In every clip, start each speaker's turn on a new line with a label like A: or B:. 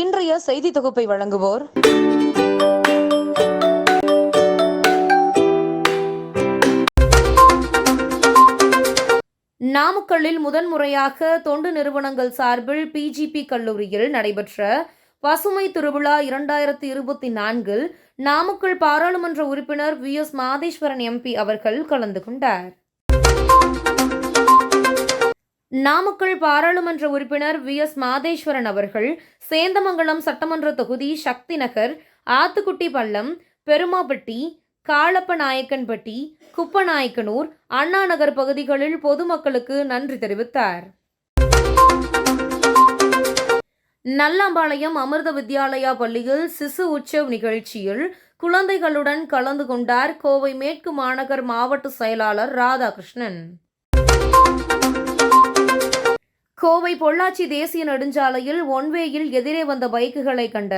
A: இன்றைய செய்தி தொகுப்பை வழங்குவோர். நாமக்கல்லில் முதன்முறையாக தொண்டு நிறுவனங்கள் சார்பில் பிஜிபி கல்லூரியில் நடைபெற்ற பசுமை திருவிழா இரண்டாயிரத்தி இருபத்தி நான்கில் நாமக்கல் பாராளுமன்ற உறுப்பினர் வி எஸ் மாதேஸ்வரன் எம்பி அவர்கள் கலந்து கொண்டார். நாமக்கல் பாராளுமன்ற உறுப்பினர் வி. எஸ். மாதேஸ்வரன் அவர்கள் சேந்தமங்கலம் சட்டமன்ற தொகுதி சக்தி நகர் ஆத்துக்குட்டி பள்ளம் பெருமாப்பட்டி காளப்ப நாயக்கன்பட்டி குப்பநாயக்கனூர் அண்ணா நகர் பகுதிகளில் பொதுமக்களுக்கு நன்றி தெரிவித்தார். நல்லம்பாளையம் அமிர்த வித்யாலயா பள்ளியில் சிசு உற்சவ் நிகழ்ச்சியில் குழந்தைகளுடன் கலந்து கொண்டார் கோவை மேற்கு மாநகர் மாவட்ட செயலாளர் ராதாகிருஷ்ணன். கோவை பொள்ளாச்சி தேசிய நெடுஞ்சாலையில் ஒன்வேயில் எதிரே வந்த பைக்குகளை கண்ட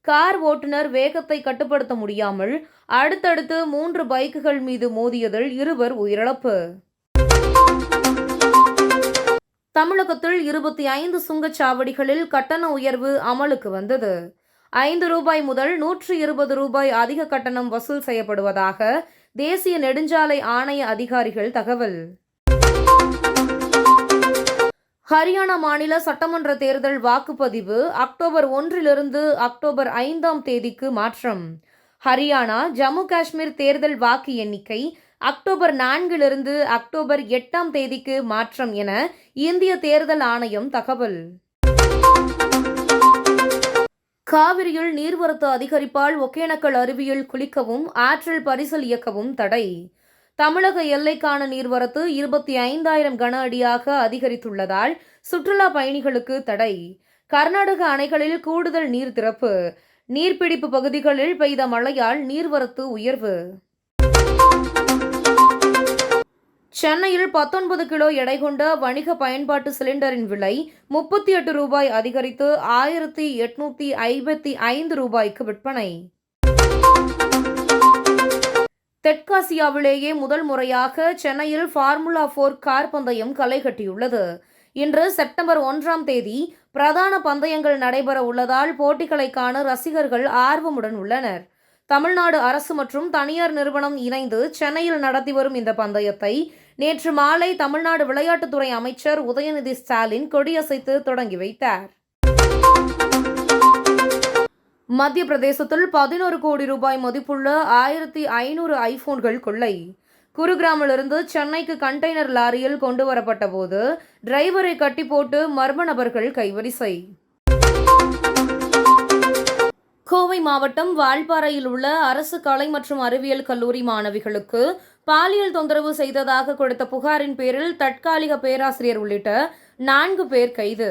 A: கார் ஓட்டுநர் வேகத்தை கட்டுப்படுத்த முடியாமல் அடுத்தடுத்து மூன்று பைக்குகள் மீது மோதியதில் இருவர் உயிரிழப்பு. தமிழகத்தில் இருபத்தி ஐந்து சுங்கச்சாவடிகளில் கட்டண உயர்வு அமலுக்கு வந்தது. ஐந்து ரூபாய் முதல் நூற்று இருபது ரூபாய் அதிக கட்டணம் வசூல் செய்யப்படுவதாக தேசிய நெடுஞ்சாலை ஆணைய அதிகாரிகள் தகவல். ஹரியானா மாநில சட்டமன்ற தேர்தல் வாக்குப்பதிவு அக்டோபர் ஒன்றிலிருந்து அக்டோபர் ஐந்தாம் தேதிக்கு மாற்றம். ஹரியானா ஜம்மு காஷ்மீர் தேர்தல் வாக்கு எண்ணிக்கை அக்டோபர் நான்கிலிருந்து அக்டோபர் எட்டாம் தேதிக்கு மாற்றம் என இந்திய தேர்தல் ஆணையம் தகவல். காவிரியில் நீர்வரத்து அதிகரிப்பால் ஒகேனக்கல் அருவியில் குளிக்கவும் ஆற்றல் பரிசல் இயக்கவும் தடை. தமிழக எல்லைக்கான நீர்வரத்து இருபத்தி ஐந்தாயிரம் கன அடியாக அதிகரித்துள்ளதால் சுற்றுலா பயணிகளுக்கு தடை. கர்நாடக அணைகளில் கூடுதல் நீர் திறப்பு. நீர்பிடிப்பு பகுதிகளில் பெய்த மழையால் நீர்வரத்து உயர்வு. சென்னையில் பத்தொன்பது கிலோ எடை கொண்ட வணிக பயன்பாட்டு சிலிண்டரின் விலை முப்பத்தி எட்டு ரூபாய் அதிகரித்து ஆயிரத்தி எட்நூத்தி ஐம்பத்தி ஐந்து ரூபாய்க்கு விற்பனை. தெற்காசியாவிலேயே முதல் முறையாக சென்னையில் ஃபார்முலா ஃபோர் கார் பந்தயம் களை கட்டியுள்ளது. இன்று செப்டம்பர் ஒன்றாம் தேதி பிரதான பந்தயங்கள் நடைபெற உள்ளதால் போட்டிகளை காண ரசிகர்கள் ஆர்வமுடன் உள்ளனர். தமிழ்நாடு அரசு மற்றும் தனியார் நிறுவனம் இணைந்து சென்னையில் நடத்தி வரும் இந்த பந்தயத்தை நேற்று மாலை தமிழ்நாடு விளையாட்டுத்துறை அமைச்சர் உதயநிதி ஸ்டாலின் கொடியசைத்து தொடங்கி வைத்தார். மத்திய பிரதேசத்தில் பதினோரு கோடி ரூபாய் மதிப்புள்ள ஆயிரத்தி ஐநூறு ஐபோன்கள் கொள்ளை. குருகிராமிலிருந்து சென்னைக்கு கண்டெய்னர் லாரியில் கொண்டு வரப்பட்ட போது டிரைவரை கட்டி போட்டு மர்ம நபர்கள் கைவரிசை. கோவை மாவட்டம் வால்பாறையில் உள்ள அரசு கலை மற்றும் அறிவியல் கல்லூரி மாணவிகளுக்கு பாலியல் தொந்தரவு செய்ததாக கொடுத்த புகாரின் பேரில் தற்காலிக பேராசிரியர் உள்ளிட்ட நான்கு பேர் கைது.